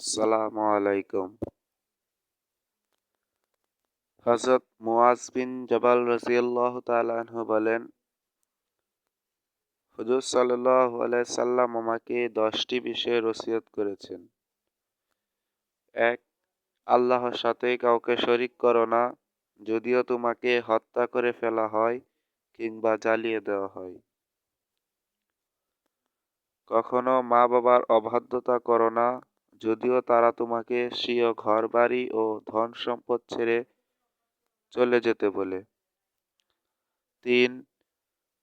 আসসালামু আলাইকুম। হজরত মুয়াজ বিন জবাল রাজিয়াল্লাহ তালাহ বলেন, হুজুর সাল্লাহ সাল্লাম আমাকে দশটি বিষয়ে রসিয়ত করেছেন। এক, আল্লাহর সাথে কাউকে শরিক করো না, যদিও তোমাকে হত্যা করে ফেলা হয় কিংবা জ্বালিয়ে দেওয়া হয়। কখনো মা বাবার অবাধ্যতা করো না যদিও তারা তোমাকে স্বীয় ঘর বাড়ি ও ধন সম্পদ ছেড়ে চলে যেতে বলে। তিন,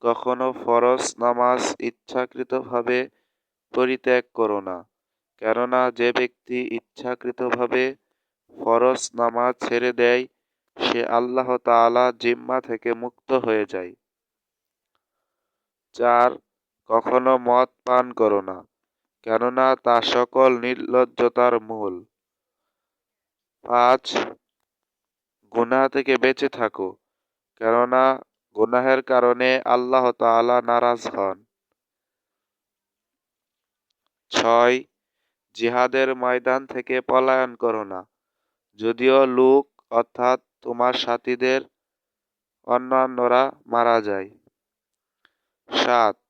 কখনো ফরজ নামাজ ইচ্ছাকৃতভাবে পরিত্যাগ করো না, কেননা যে ব্যক্তি ইচ্ছাকৃতভাবে ফরজ নামাজ ছেড়ে দেয়, সে আল্লাহ তালা জিম্মা থেকে মুক্ত হয়ে যায়। চার, কখনো মদ পান করো না কেননা তা সকল নির্লজ্জতার মূল। পাঁচ, গুনাহ থেকে বেঁচে থাকো, কেননা গুনাহের কারণে আল্লাহ তাআলা নারাজ হন। ছয়, জিহাদের ময়দান থেকে পলায়ন করো না। যদিও লোক, অর্থাৎ তোমার সাথীদের অন্যান্যরা মারা যায়। সাত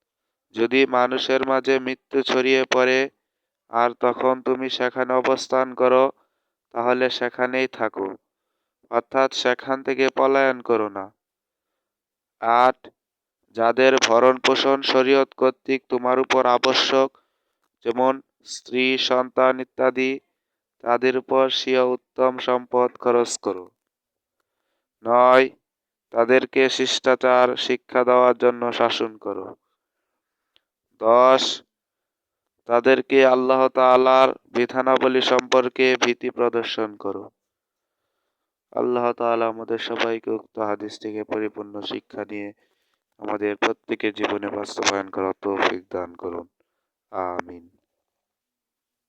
যদি মানুষের মাঝে মৃত্যু ছড়িয়ে পড়ে, আর তখন তুমি সেখানে অবস্থান করো, তাহলে সেখানেই থাকো। অর্থাৎ সেখান থেকে পলায়ন করো না। আট, যাদের ভরণ পোষণ শরীয়ত কর্তৃক তোমার উপর আবশ্যক, যেমন স্ত্রী, সন্তান ইত্যাদি, তাদের উপর স্বীয় উত্তম সম্পদ খরচ করো। নয়, তাদেরকে শিষ্টাচার, শিক্ষা দেওয়ার জন্য শাসন করো। দশ। তাদেরকে আল্লাহ তালার বিধানাবলী সম্পর্কে ভীতি প্রদর্শন করো। আল্লাহ তালা আমাদের সবাইকে উক্ত হাদিস থেকে পরিপূর্ণ শিক্ষা নিয়ে আমাদের প্রত্যেকের জীবনে বাস্তবায়ন করা তৌফিক দান করুন। আমিন।